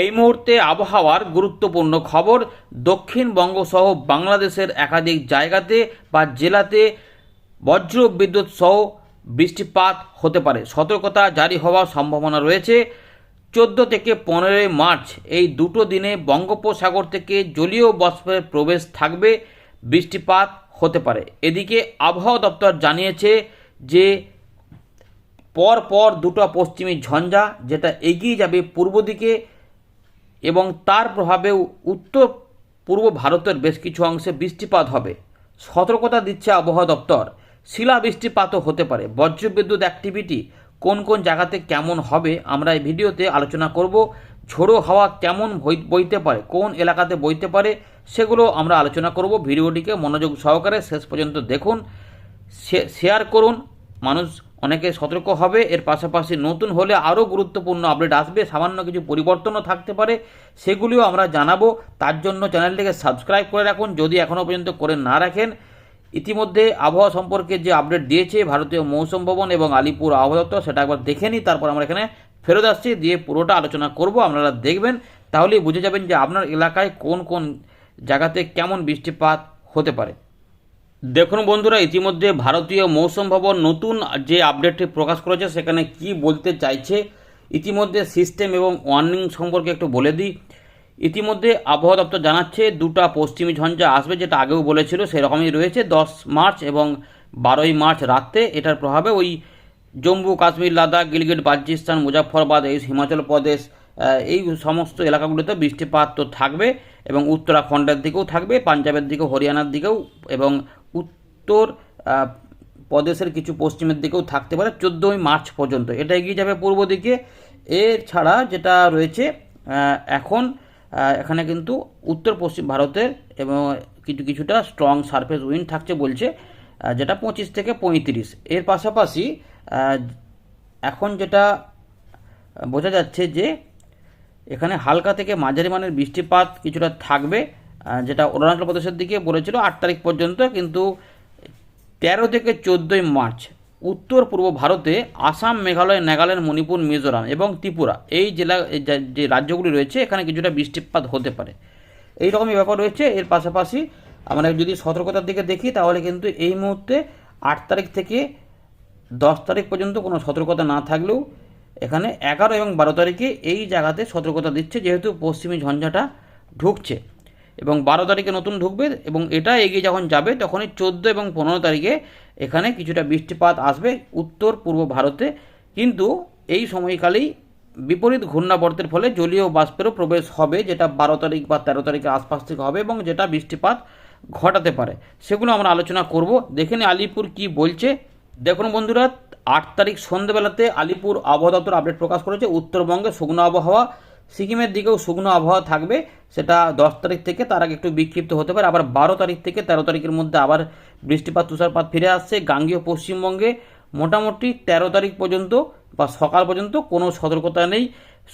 এই মুহূর্তে আবহাওয়ার গুরুত্বপূর্ণ খবর দক্ষিণবঙ্গ সহ বাংলাদেশের একাধিক জায়গাতে বা জেলাতে বজ্র বিদ্যুৎ সহ বৃষ্টিপাত হতে পারে। সতর্কতা জারি হওয়ার সম্ভাবনা রয়েছে। চোদ্দ থেকে পনেরোই মার্চ এই দুটো দিনে বঙ্গোপসাগর থেকে জলীয় বাষ্পের প্রবেশ থাকবে। বৃষ্টিপাত হতে পারে। এদিকে আবহাওয়া দপ্তর জানিয়েছে যে পর পর দুটো পশ্চিমী ঝঞ্ঝা যেটা এগিয়ে যাবে পূর্ব দিকে এবং তার প্রভাবে উত্তর পূর্ব ভারতের বেশ কিছু অংশে বৃষ্টিপাত হবে। সতর্কতা দিচ্ছে আবহাওয়া দপ্তর। শিলা বৃষ্টিপাতও হতে পারে। বজ্রবিদ্যুৎ অ্যাক্টিভিটি কোন কোন জায়গাতে কেমন হবে আমরা এই ভিডিওতে আলোচনা করব। ঝোড়ো হাওয়া কেমন বইতে পারে, কোন এলাকাতে বইতে পারে সেগুলো আমরা আলোচনা করব। ভিডিওটিকে মনোযোগ সহকারে শেষ পর্যন্ত দেখুন। শেয়ার করুন। মানুষ অনেকে সতর্ক হবে, এর পাশাপাশি নতুন হলে আরও গুরুত্বপূর্ণ আপডেট আসবে, সামান্য কিছু পরিবর্তনও থাকতে পারে, সেগুলিও আমরা জানাব। তার জন্য চ্যানেলটিকে সাবস্ক্রাইব করে রাখুন, যদি এখনও পর্যন্ত করে না রাখেন। ইতিমধ্যে আবহাওয়া সম্পর্কে যে আপডেট দিয়েছে, ভারতীয় মৌসুম ভবন এবং আলিপুর আবহাওয়া দপ্তর, সেটা একবার দেখে নিই, তারপর আমরা এখানে ফেরত আসছি, দিয়ে পুরোটা আলোচনা করব, আপনারা দেখবেন। তাহলেই বুঝে যাবেন যে আপনার এলাকায় কোন কোন জায়গাতে কেমন বৃষ্টিপাত হতে পারে। দেখুন বন্ধুরা, ইতিমধ্যে ভারতীয় মৌসুম ভবন নতুন যে আপডেটটি প্রকাশ করেছে, সেখানে কি বলতে চাইছে, ইতিমধ্যে সিস্টেম এবং ওয়ার্নিং সম্পর্কে একটু বলে দিই। ইতিমধ্যে আবহাওয়া দপ্তর জানাচ্ছে, দুটা পশ্চিমী ঝঞ্ঝা আসবে যেটা আগেও বলেছিল, সেরকমই রয়েছে, দশ মার্চ এবং বারোই মার্চ রাতে এটার প্রভাবে ওই জম্মু, কাশ্মীর, লাদাখ, গিলগিট বালচিস্তান মুজাফরবাদ এই হিমাচল প্রদেশ এই সমস্ত এলাকাগুলোতে বৃষ্টিপাত তো থাকবে। এবং উত্তরাখণ্ডের দিকেও থাকবে, পাঞ্জাবের দিকেও, হরিয়ানার দিকেও এবং উত্তর প্রদেশের কিছু পশ্চিমের দিকেও থাকতে পারে চোদ্দোই মার্চ পর্যন্ত। এটা এগিয়ে যাবে পূর্ব দিকে। এর ছাড়া যেটা রয়েছে এখন এখানে কিন্তু উত্তর পশ্চিম ভারতের এবং কিছু কিছুটা স্ট্রং সারফেস উইন্ড থাকছে বলছে যেটা পঁচিশ থেকে পঁয়ত্রিশ। এর পাশাপাশি এখন যেটা বোঝা যাচ্ছে যে এখানে হালকা থেকে মাঝারি মানের বৃষ্টিপাত কিছুটা থাকবে যেটা অরুণাচল প্রদেশের দিকে বলেছিল আট তারিখ পর্যন্ত, কিন্তু তেরো থেকে চোদ্দোই মার্চ উত্তর পূর্ব ভারতে আসাম, মেঘালয়, নাগাল্যান্ড, মণিপুর, মিজোরাম এবং ত্রিপুরা এই জেলা যে রাজ্যগুলি রয়েছে, এখানে কিছুটা বৃষ্টিপাত হতে পারে। এই রকমই ব্যাপার রয়েছে, এর পাশাপাশি আমরা যদি সতর্কতার দিকে দেখি, তাহলে কিন্তু এই মুহূর্তে আট তারিখ থেকে দশ তারিখ পর্যন্ত কোনো সতর্কতা না থাকলেও এখানে এগারো এবং বারো তারিখে এই জায়গাতে সতর্কতা দিচ্ছে, যেহেতু পশ্চিমী ঝঞ্ঝাটা ঢুকছে। এবং বারো তারিখে নতুন ঢুকবে এবং এটা এগিয়ে যখন যাবে, তখনই চোদ্দ এবং পনেরো তারিখে এখানে কিছুটা বৃষ্টিপাত আসবে উত্তর পূর্ব ভারতে। কিন্তু এই সময়কালেই বিপরীত ঘূর্ণাবর্তের ফলে জলীয় বাষ্পেরও প্রবেশ হবে, যেটা বারো তারিখ বা তেরো তারিখের আশপাশ থেকে হবে এবং যেটা বৃষ্টিপাত ঘটাতে পারে। সেগুলো আমরা আলোচনা করব। দেখে নিই আলিপুর কি বলছে। দেখুন বন্ধুরা, আট তারিখ সন্ধ্যেবেলাতে আলিপুর আবহাওয়া দপ্তর আপডেট প্রকাশ করেছে। উত্তরবঙ্গে শুকনো আবহাওয়া, সিকিমের দিকেও শুকনো আবহাওয়া থাকবে। সেটা দশ তারিখ থেকে তার আগে একটু বিক্ষিপ্ত হতে পারে। আবার বারো তারিখ থেকে তেরো তারিখের মধ্যে আবার বৃষ্টিপাত, তুষারপাত ফিরে আসছে। গাঙ্গীয় পশ্চিমবঙ্গে মোটামুটি তেরো তারিখ পর্যন্ত বা সকাল পর্যন্ত কোনো সতর্কতা নেই।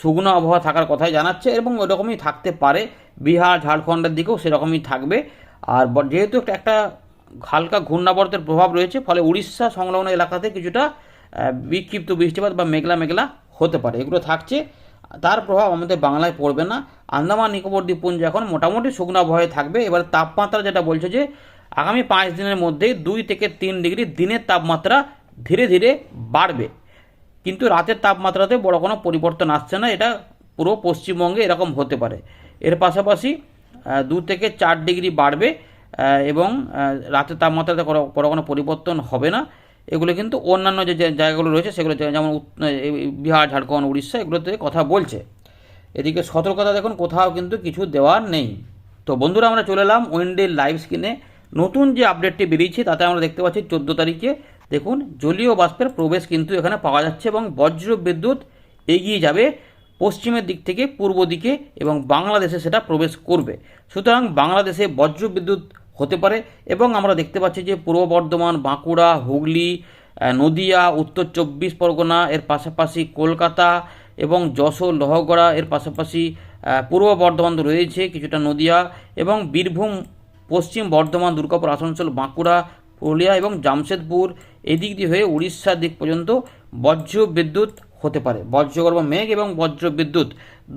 শুকনো আবহাওয়া থাকার কথাই জানাচ্ছে এবং ওরকমই থাকতে পারে। বিহার, ঝাড়খণ্ডের দিকেও সেরকমই থাকবে। আর যেহেতু একটা হালকা ঘূর্ণাবর্তের প্রভাব রয়েছে, ফলে উড়িষ্যা সংলগ্ন এলাকাতে কিছুটা বিক্ষিপ্ত বৃষ্টিপাত বা মেঘলা মেঘলা হতে পারে। এগুলো থাকছে। তার প্রভাব আমাদের বাংলায় পড়বে না। আন্দামান, নিকোবর দ্বীপপুঞ্জ এখন মোটামুটি শুকনো আবহাওয়ায় থাকবে। এবার তাপমাত্রা যেটা বলছে যে, আগামী পাঁচ দিনের মধ্যে দুই থেকে তিন ডিগ্রি দিনের তাপমাত্রা ধীরে ধীরে বাড়বে। কিন্তু রাতের তাপমাত্রাতে বড় কোনো পরিবর্তন আসছে না। এটা পুরো পশ্চিমবঙ্গে এরকম হতে পারে। এর পাশাপাশি দু থেকে চার ডিগ্রি বাড়বে। এবং রাতের তাপমাত্রাতে কোনো কোনো পরিবর্তন হবে না। এগুলো কিন্তু অন্যান্য যে জায়গাগুলো রয়েছে, সেগুলো যেমন বিহার, ঝাড়খণ্ড, উড়িষ্যা, এগুলোতে কথা বলছে। এদিকে সতর্কতা দেখুন, কোথাও কিন্তু কিছু দেওয়ার নেই। তো বন্ধুরা, আমরা চলে এলাম উইন্ডের লাইভ স্ক্রিনে। নতুন যে আপডেটটি বেরিয়েছে, তাতে আমরা দেখতে পাচ্ছি চোদ্দ তারিখে, দেখুন, জলীয় বাষ্পের প্রবেশ কিন্তু এখানে পাওয়া যাচ্ছে এবং বজ্র বিদ্যুৎ এগিয়ে যাবে পশ্চিমের দিক থেকে পূর্ব দিকে এবং বাংলাদেশে সেটা প্রবেশ করবে। সুতরাং বাংলাদেশে বজ্র বিদ্যুৎ হতে পারে এবং আমরা দেখতে পাচ্ছি যে পূর্ব বর্ধমান, বাঁকুড়া, হুগলি নদিয়া, উত্তর চব্বিশ পরগনা, এর পাশাপাশি কলকাতা এবং যশোর, লহগড়া, এর পাশাপাশি পূর্ব বর্ধমান রয়েছে কিছুটা নদিয়া এবং বীরভূম, পশ্চিম বর্ধমান, দুর্গাপুর, আসানসোল, বাঁকুড়া, পুরুলিয়া এবং জামশেদপুর। এদিক দিয়ে হয়ে উড়িষ্যার দিক পর্যন্ত বজ্র বিদ্যুৎ হতে পারে। বজ্রগর্ভ মেঘ এবং বজ্র বিদ্যুৎ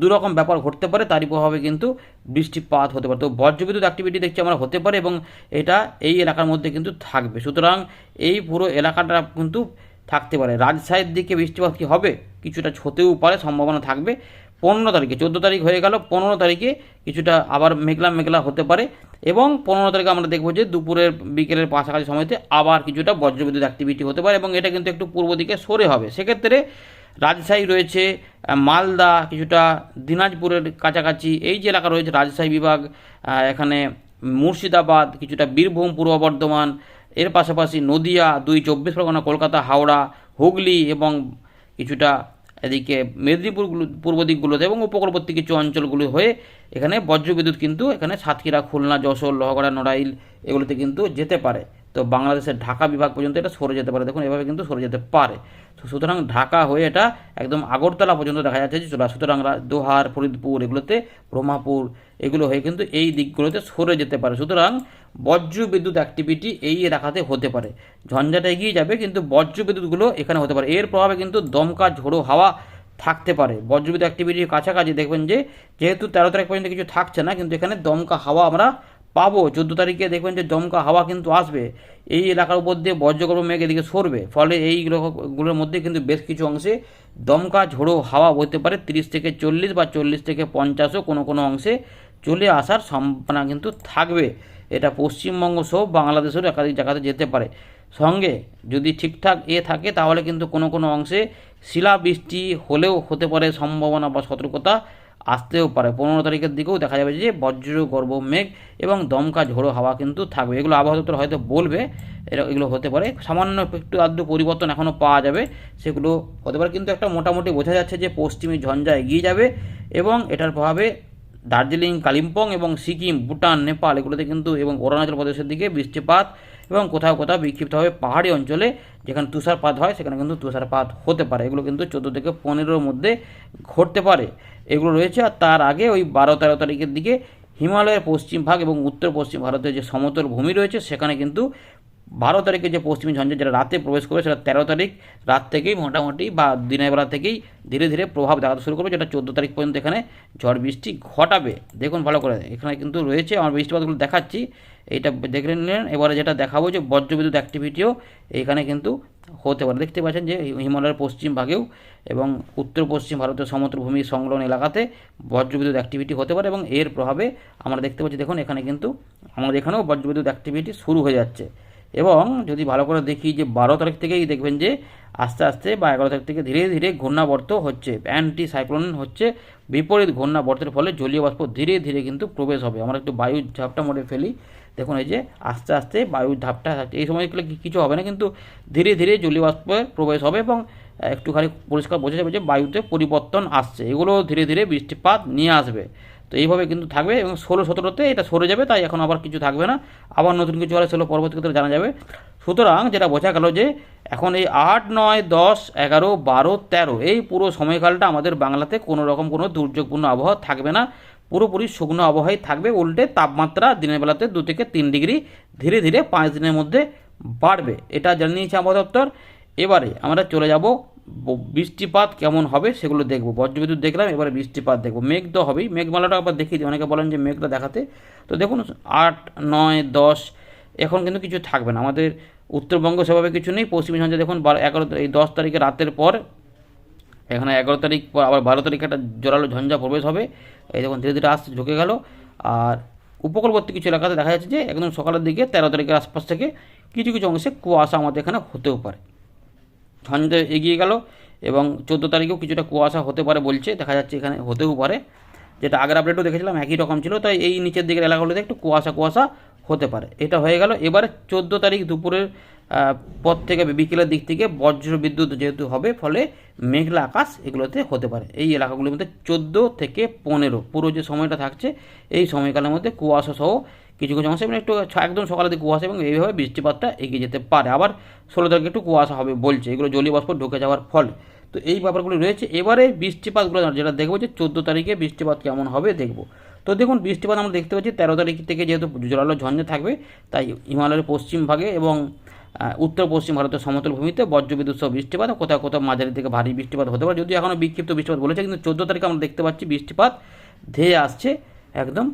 দুরকম ব্যাপার ঘটতে পারে, তারই প্রভাবে কিন্তু বৃষ্টিপাত হতে পারে। তো বজ্রবিদ্যুৎ অ্যাক্টিভিটি দেখছি আমরা হতে পারে এবং এটা এই এলাকার মধ্যে কিন্তু থাকবে। সুতরাং এই পুরো এলাকাটা কিন্তু থাকতে পারে। রাজশাহীর দিকে বৃষ্টিপাত কি হবে? কিছুটা হতেও পারে, সম্ভাবনা থাকবে। পনেরো তারিখে, চোদ্দ তারিখ হয়ে গেল, পনেরো তারিখে কিছুটা আবার মেঘলা মেঘলা হতে পারে এবং পনেরো তারিখে আমরা দেখব যে দুপুরের বিকেলের পাশাপাশি সময়তে আবার কিছুটা বজ্রবিদ্যুৎ অ্যাক্টিভিটি হতে পারে এবং এটা কিন্তু একটু পূর্ব দিকে সরে হবে। সেক্ষেত্রে রাজশাহী রয়েছে মালদা কিছুটা দিনাজপুরের কাছাকাছি। এই যে এলাকা রয়েছে রাজশাহী বিভাগ এখানে মুর্শিদাবাদ, কিছুটা বীরভূম, পূর্ব বর্ধমান, এর পাশাপাশি নদিয়া, দুই চব্বিশ পরগনা, কলকাতা, হাওড়া, হুগলি এবং কিছুটা এদিকে মেদিনীপুর পূর্ব দিকগুলোতে এবং উপকূলবর্তী কিছু অঞ্চলগুলো হয়ে এখানে বজ্রবিদ্যুৎ কিন্তু এখানে সাতক্ষীরা, খুলনা, যশোর, লোহাগড়া, নড়াইল এগুলোতে কিন্তু যেতে পারে। তো বাংলাদেশের ঢাকা বিভাগ পর্যন্ত এটা সরে যেতে পারে। দেখুন, এভাবে কিন্তু সরে যেতে পারে। তো সুতরাং ঢাকা হয়ে এটা একদম আগরতলা পর্যন্ত দেখা যাচ্ছে যে চলে। সুতরাং দোহার, ফরিদপুর এগুলোতে, ব্রহ্মাপুর এগুলো হয়ে কিন্তু এই দিকগুলোতে সরে যেতে পারে। সুতরাং বজ্র বিদ্যুৎ অ্যাক্টিভিটি এই এলাকাতে হতে পারে। ঝঞ্ঝাটা এগিয়ে যাবে কিন্তু বজ্র বিদ্যুৎগুলো এখানে হতে পারে। এর প্রভাবে কিন্তু দমকা, ঝোড়ো হাওয়া থাকতে পারে। বজ্রবিদ্যুৎ অ্যাক্টিভিটির কাছাকাছি দেখবেন যে যেহেতু তেরো তারিখ পর্যন্ত কিছু থাকছে না, কিন্তু এখানে দমকা, হাওয়া আমরা পাবো, চোদ্দ তারিখে দেখবেন যে দমকা হাওয়া কিন্তু আসবে। এই এলাকার উপর দিয়ে বজ্রগর্ভ মেঘ এদিকে সরবে। ফলে এইগুলোর মধ্যে কিন্তু বেশ কিছু অংশে দমকা ঝোড়ো হাওয়া হতে পারে। তিরিশ থেকে চল্লিশ বা চল্লিশ থেকে পঞ্চাশও কোনো কোনো অংশে চলে আসার সম্ভাবনা কিন্তু থাকবে। এটা পশ্চিমবঙ্গ সহ বাংলাদেশেরও একাধিক জায়গাতে যেতে পারে। সঙ্গে যদি ঠিকঠাক এ থাকে, তাহলে কিন্তু কোনো কোনো অংশে শিলাবৃষ্টি হলেও হতে পারে সম্ভাবনা বা সতর্কতা। আসতেও পারে। পনেরো তারিখের দিকেও দেখা যাবে যে বজ্র গর্ভ মেঘ এবং দমকা, ঝোড়ো হাওয়া কিন্তু থাকবে। এগুলো আবহাওয়া দপ্তর হয়তো বলবে এগুলো হতে পারে। সামান্য একটু আধটু পরিবর্তন এখনও পাওয়া যাবে। সেগুলো হতে পারে। কিন্তু একটা মোটামুটি বোঝা যাচ্ছে যে পশ্চিমী ঝঞ্ঝা এগিয়ে যাবে এবং এটার প্রভাবে দার্জিলিং, কালিম্পং এবং সিকিম, ভুটান, নেপাল এগুলোতে কিন্তু এবং অরুণাচল প্রদেশের দিকে বৃষ্টিপাত এবং কোথাও কোথাও বিক্ষিপ্তভাবে পাহাড়ি অঞ্চলে যেখানে তুষারপাত হয়, সেখানে কিন্তু তুষারপাত হতে পারে। এগুলো কিন্তু চোদ্দ থেকে পনেরোর মধ্যে ঘটতে পারে। এগুলো রয়েছে আর তার আগে ওই বারো তেরো তারিখের দিকে হিমালয়ের পশ্চিম ভাগ এবং উত্তর পশ্চিম ভারতের যে সমতল ভূমি রয়েছে, সেখানে কিন্তু বারো তারিখে যে পশ্চিমী ঝঞ্ঝা যেটা রাতে প্রবেশ করবে সেটা তেরো তারিখ রাত থেকেই মোটামুটি বা দিনের বেলা থেকেই ধীরে ধীরে প্রভাব দেখাতে শুরু করবে, যেটা চোদ্দ তারিখ পর্যন্ত এখানে ঝড় বৃষ্টি ঘটাবে। দেখুন ভালো করে, এখানে কিন্তু রয়েছে আমার বৃষ্টিপাতগুলো দেখাচ্ছি। এইটা দেখে নিলেন, এবারে যেটা দেখাবো যে বজ্রবিদ্যুৎ অ্যাক্টিভিটিও এখানে কিন্তু হতে পারে। দেখতে পাচ্ছেন যে হিমালয়ের পশ্চিম ভাগেও এবং উত্তর পশ্চিম ভারতের সমুদ্রভূমি সংলগ্ন এলাকাতে বজ্রবিদ্যুৎ অ্যাক্টিভিটি হতে পারে এবং এর প্রভাবে আমরা দেখতে পাচ্ছি, দেখুন এখানে কিন্তু আমাদের এখানেও বজ্রবিদ্যুৎ অ্যাক্টিভিটি শুরু হয়ে যাচ্ছে। এবং যদি ভালো করে দেখি যে বারো তারিখ থেকেই দেখবেন যে আস্তে আস্তে বা এগারো তারিখ থেকে ধীরে ধীরে ঘূর্ণাবর্ত হচ্ছে। অ্যান্টি সাইক্লোন হচ্ছে। বিপরীত ঘূর্ণাবর্তের ফলে জলীয় বাষ্প ধীরে ধীরে কিন্তু প্রবেশ হবে। আমরা একটু বায়ুর ঝাপটা মোড়ে ফেলি। দেখুন এই যে আস্তে আস্তে বায়ুর ধাপটা থাকছে। এই সময় কিছু হবে না, কিন্তু ধীরে ধীরে জলীয় বাষ্পের প্রবেশ হবে এবং একটুখানি পরিষ্কার বোঝা যাবে যে বায়ুতে পরিবর্তন আসছে। এগুলো ধীরে ধীরে বৃষ্টিপাত নিয়ে আসবে। তো এইভাবে কিন্তু থাকবে এবং ষোলো সতেরোতে এটা সরে যাবে, তাই এখন আবার কিছু থাকবে না। আবার নতুন কিছু হলে সেগুলো পরবর্তী ক্ষেত্রে জানা যাবে। সুতরাং যেটা বোঝা গেল যে এখন এই আট, নয়, দশ, এগারো, বারো, তেরো এই পুরো সময়কালটা আমাদের বাংলাতে কোনো রকম কোনো দুর্যোগপূর্ণ আবহাওয়া থাকবে না। পুরোপুরি শুকনো আবহাওয়াই থাকবে, উল্টে তাপমাত্রা দিনের বেলাতে দু থেকে তিন ডিগ্রি ধীরে ধীরে পাঁচ দিনের মধ্যে বাড়বে। এটা জানিয়েছে আবহাওয়া দপ্তর। এবারে আমরা চলে যাব বৃষ্টিপাত কেমন হবে সেগুলো দেখব। বজ্রবিদ্যুৎ দেখলাম, এবারে বৃষ্টিপাত দেখব। মেঘ তো হবেই। মেঘমালাটা আবার দেখিয়ে দিই। অনেকে বলেন যে মেঘটা দেখাতে। তো দেখুন, আট, নয়, দশ, এখন কিন্তু কিছু থাকবে না। আমাদের উত্তরবঙ্গ সেভাবে কিছু নেই। পশ্চিমী ঝঞ্ঝা দেখুন এগারো, এই দশ তারিখে রাতের পর, এখানে এগারো তারিখ পর আবার বারো তারিখে একটা জোরালো ঝঞ্ঝা প্রবেশ হবে। এই দেখুন, ধীরে ধীরে আসতে ঝুঁকে গেল। আর উপকূলবর্তী কিছু এলাকাতে দেখা যাচ্ছে যে, একদম সকালের দিকে তেরো তারিখের আশপাশ থেকে কিছু কিছু অংশে কুয়াশা আমাদের এখানে হতেও পারে। ঝঞ্ঝা এগিয়ে গেল এবং চোদ্দ তারিখেও কিছুটা কুয়াশা হতে পারে বলছে, দেখা যাচ্ছে এখানে হতেও পারে। যেটা আগের আপডেটও দেখেছিলাম, একই রকম ছিল, তাই এই নিচের দিকের এলাকাগুলোতে একটু কুয়াশা কুয়াশা হতে পারে। এটা হয়ে গেল। এবারে চোদ্দ তারিখ দুপুরের পর থেকে বিকেলের দিক থেকে বজ্র বিদ্যুৎ যেহেতু হবে, ফলে মেঘলা আকাশ এগুলোতে হতে পারে। এই এলাকাগুলির মধ্যে চোদ্দ থেকে পনেরো, পুরো যে সময়টা থাকছে, এই সময়কালের মধ্যে কুয়াশা সহ কিছু কিছু অংশে মানে একটু একদম সকালের দিকে কুয়াশা এবং এইভাবে বৃষ্টিপাতটা এগিয়ে যেতে পারে। আবার ষোলো তারিখে একটু কুয়াশা হবে বলছে। এগুলো জলীয় বাষ্প ঢুকে যাওয়ার ফলে। তো এই ব্যাপারগুলো রয়েছে। এবারে বৃষ্টিপাতগুলো যেটা দেখব যে চোদ্দ তারিখে বৃষ্টিপাত কেমন হবে দেখব। তো দেখুন, বৃষ্টিপাত আমরা দেখতে পাচ্ছি তেরো তারিখ থেকে যেহেতু জোরালো ঝঞ্ঝা থাকবে, তাই হিমালয়ের পশ্চিম ভাগে এবং উত্তর পশ্চিম ভারতের সমতল ভূমিতে বজ্রবিদ্যুৎ সহ বৃষ্টিপাত কোথাও কোথাও মাঝারি থেকে ভারী বৃষ্টিপাত হতে পারে। যদিও এখনও বিক্ষিপ্ত বৃষ্টিপাত বলেছে, কিন্তু চোদ্দ তারিখে আমরা দেখতে পাচ্ছি বৃষ্টিপাত ধেয়ে আসছে একদম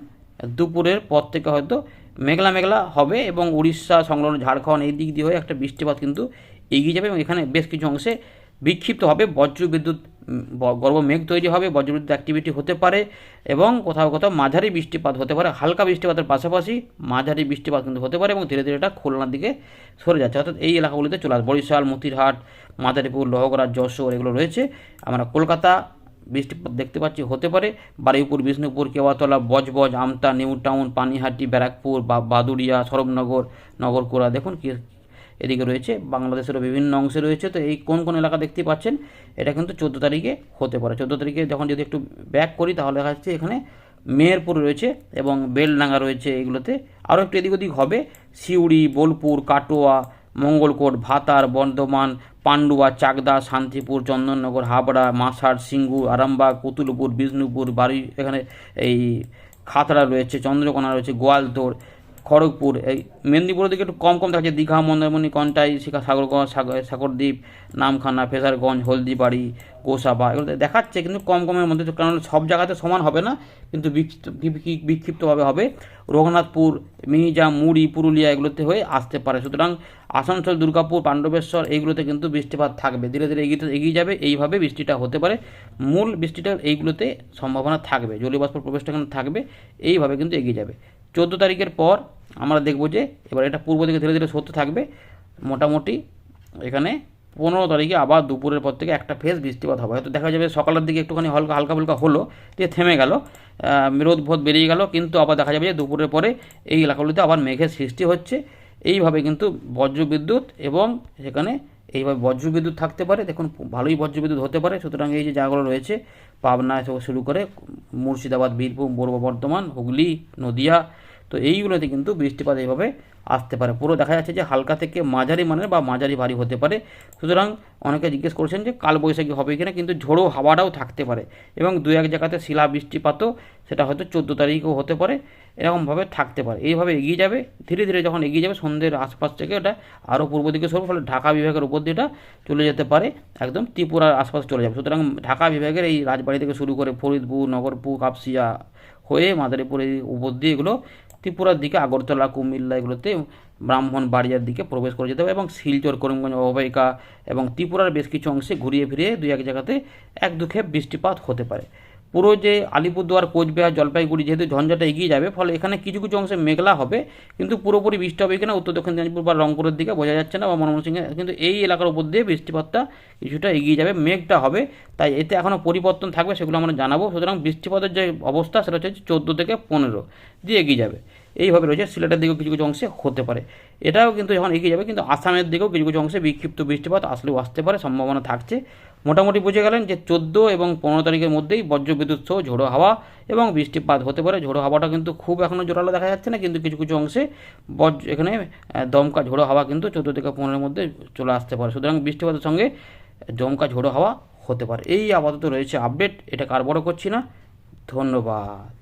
দুপুরের পর থেকে হয়তো মেঘলা মেঘলা হবে এবং উড়িষ্যা সংলগ্ন ঝাড়খণ্ড এই দিক দিয়ে হয়ে একটা বৃষ্টিপাত কিন্তু এগিয়ে যাবে এবং এখানে বেশ কিছু অংশে বিক্ষিপ্ত হবে। বজ্রবিদ্যুৎ উম, ব- গর্ভ মেঘ তৈরি হবে বজ্রবিদ্যুৎ অ্যাক্টিভিটি হতে পারে এবং কোথাও কোথাও মাঝারি বৃষ্টিপাত হতে পারে। হালকা বৃষ্টিপাতের পাশাপাশি মাঝারি বৃষ্টিপাত কিন্তু হতে পারে এবং ধীরে ধীরে এটা খুলনার দিকে সরে যাচ্ছে। অর্থাৎ এই এলাকাগুলিতে চলে আসবে। বরিশাল মতিরহাট মাদারীপুর লোহগড়া যশোর এগুলো রয়েছে। আমরা কলকাতা বৃষ্টিপাত দেখতে পাচ্ছি, হতে পারে। বারুইপুর, বিষ্ণুপুর, কেওয়াতলা, বজবজ, আমতা, নিউ টাউন, পানিহাটি, ব্যারাকপুর, বা বাদুড়িয়া, সরবনগর, নগরকুড়া। দেখুন কি এদিকে রয়েছে। বাংলাদেশেরও বিভিন্ন অংশে রয়েছে। তো এই কোন কোন এলাকা দেখতে পাচ্ছেন, এটা কিন্তু চোদ্দ তারিখে হতে পারে। চোদ্দ তারিখে যখন যদি একটু ব্যাক করি, তাহলে দেখা যাচ্ছে এখানে মেহেরপুর রয়েছে এবং বেলডাঙ্গা রয়েছে এগুলোতে। আরও একটু এদিক ওদিক হবে। সিউড়ি, বোলপুর, কাটোয়া, মঙ্গলকোট, ভাতার, বর্ধমান পান্ডুয়া, চাকদা, শান্তিপুর, চন্দননগর, হাবড়া মাসার সিঙ্গুর, আরামবাগ, পুতুলপুর, বিষ্ণুপুর বাড়ি এখানে এই খাতড়া রয়েছে, চন্দ্রকোনা রয়েছে গোয়ালতোড় খড়গপুর, এই মেদিনীপুরের দিকে একটু কম কম থাকছে দীঘা, মন্দারমণি, কন্টাই, শিখা সাগরগঞ্জ সাগর- সাগরদ্বীপ, নামখানা, ফেজারগঞ্জ, হলদিবাড়ি, গোসাবা এগুলো দেখাচ্ছে কিন্তু কম কমের মধ্যে কারণ সব জায়গাতে সমান হবে না, কিন্তু বিক্ষিপ্ত বিক্ষিপ্তভাবে হবে। রঘুনাথপুর মিহিজা মুড়ি, পুরুলিয়া এগুলোতে হয়ে আসতে পারে। সুতরাং আসানসোল, দুর্গাপুর, পাণ্ডবেশ্বর এইগুলোতে কিন্তু বৃষ্টিপাত থাকবে। ধীরে ধীরে এগিয়ে এগিয়ে যাবে, এইভাবে বৃষ্টিটা হতে পারে। মূল বৃষ্টিটা এইগুলোতে সম্ভাবনা থাকবে। জলীয় বাষ্প প্রবেশটা কিন্তু থাকবে, এইভাবে কিন্তু এগিয়ে যাবে। চোদ্দ তারিখের পর আমরা দেখব যে এবার এটা পূর্ব দিকে ধীরে ধীরে সরতে থাকবে। মোটামুটি এখানে পনেরো তারিখে আবার দুপুরের পর থেকে একটা ফেজ বৃষ্টিপাত হবে। হয়তো দেখা যাবে সকালের দিকে একটুখানি হালকা হালকা ফুলকা হলো দিয়ে থেমে গেল রোদ ভোদ বেরিয়ে গেল, কিন্তু আবার দেখা যাবে যে দুপুরের পরে এই এলাকাগুলিতে আবার মেঘের সৃষ্টি হচ্ছে। এইভাবে কিন্তু বজ্রবিদ্যুৎ এবং সেখানে এইভাবে বজ্রবিদ্যুৎ থাকতে পারে, দেখুন ভালোই বজ্রবিদ্যুৎ হতে পারে, সুতরাং এই যে জায়গাগুলো রয়েছে, পাবনা শুরু করে মুর্শিদাবাদ, বীরভূম, পূর্ব বর্ধমান, হুগলি, নদিয়া তো এইগুলোতে কিন্তু বৃষ্টিপাত এইভাবে আসতে পারে। পুরো দেখা যাচ্ছে যে হালকা থেকে মাঝারি মানের বা মাঝারি ভারী হতে পারে। সুতরাং অনেকে জিজ্ঞেস করছেন যে কালবৈশাখী হবে কিনা, কিন্তু ঝোড়ো হাওয়াটাও থাকতে পারে এবং দু এক জায়গাতে শিলা বৃষ্টিপাতও সেটা হয়তো চোদ্দ তারিখেও হতে পারে, এরকমভাবে থাকতে পারে। এইভাবে এগিয়ে যাবে, ধীরে ধীরে যখন এগিয়ে যাবে সন্ধ্যের আশপাশ থেকে এটা আরও পূর্ব দিকে সরবে, ফলে ঢাকা বিভাগের উপর দিয়ে এটা চলে যেতে পারে, একদম ত্রিপুরার আশপাশ চলে যাবে। সুতরাং ঢাকা বিভাগের এই রাজবাড়ি থেকে শুরু করে ফরিদপুর, নগরপুর, কাপসিয়া হয়ে মাদারীপুর এই উপর দিয়ে এগুলো ত্রিপুরার দিকে, আগরতলা, কুমিল্লা এগুলোতে ব্রাহ্মণ ব্রাহ্মণবাড়িয়ার দিকে প্রবেশ করে যেতে হবে এবং শিলচর, করিমগঞ্জ, অববাহিকা এবং ত্রিপুরার বেশ কিছু অংশে ঘুরিয়ে ফিরিয়ে দুই এক জায়গাতে এক দুখে বৃষ্টিপাত হতে পারে। পুরো যে আলিপুরদুয়ার, কোচবিহার, জলপাইগুড়ি যেহেতু ঝঞ্ঝাটা এগিয়ে যাবে, ফলে এখানে কিছু কিছু অংশে মেঘলা হবে, কিন্তু পুরোপুরি বৃষ্টি হবে কিনা উত্তর দক্ষিণ দিনাজপুর বা রংপুরের দিকে বোঝা যাচ্ছে না, বা ময়মনসিংহে কিন্তু এই এলাকার উপর দিয়ে বৃষ্টিপাতটা কিছুটা এগিয়ে যাবে, মেঘটা হবে। তাই এতে এখনও পরিবর্তন থাকবে সেগুলো আমরা জানাব। সুতরাং বৃষ্টিপাতের যে অবস্থা, সেটা হচ্ছে চোদ্দ থেকে পনেরো দিয়ে এগিয়ে যাবে। এইভাবে রয়েছে, সিলেটের দিকেও কিছু কিছু অংশে হতে পারে। এটাও কিন্তু যখন এগিয়ে যাবে, কিন্তু আসামের দিকেও কিছু কিছু অংশে বিক্ষিপ্ত বৃষ্টিপাত আসলেও আসতে পারে, সম্ভাবনা থাকছে। মোটামুটি বুঝে গেলেন যে চোদ্দ এবং পনেরো তারিখের মধ্যেই বজ্রবিদ্যুৎ সহ ঝোড়ো হাওয়া এবং বৃষ্টিপাত হতে পারে। ঝোড়ো হাওয়াটা কিন্তু খুব এখনও জোরালো দেখা যাচ্ছে না, কিন্তু কিছু কিছু অংশে বজ্র এখানে দমকা ঝোড়ো হাওয়া কিন্তু চোদ্দ থেকে পনেরোর মধ্যে চলে আসতে পারে। সুতরাং বৃষ্টিপাতের সঙ্গে দমকা ঝোড়ো হাওয়া হতে পারে। এই আপাতত রয়েছে আপডেট এটা কার বড় করছি না। ধন্যবাদ।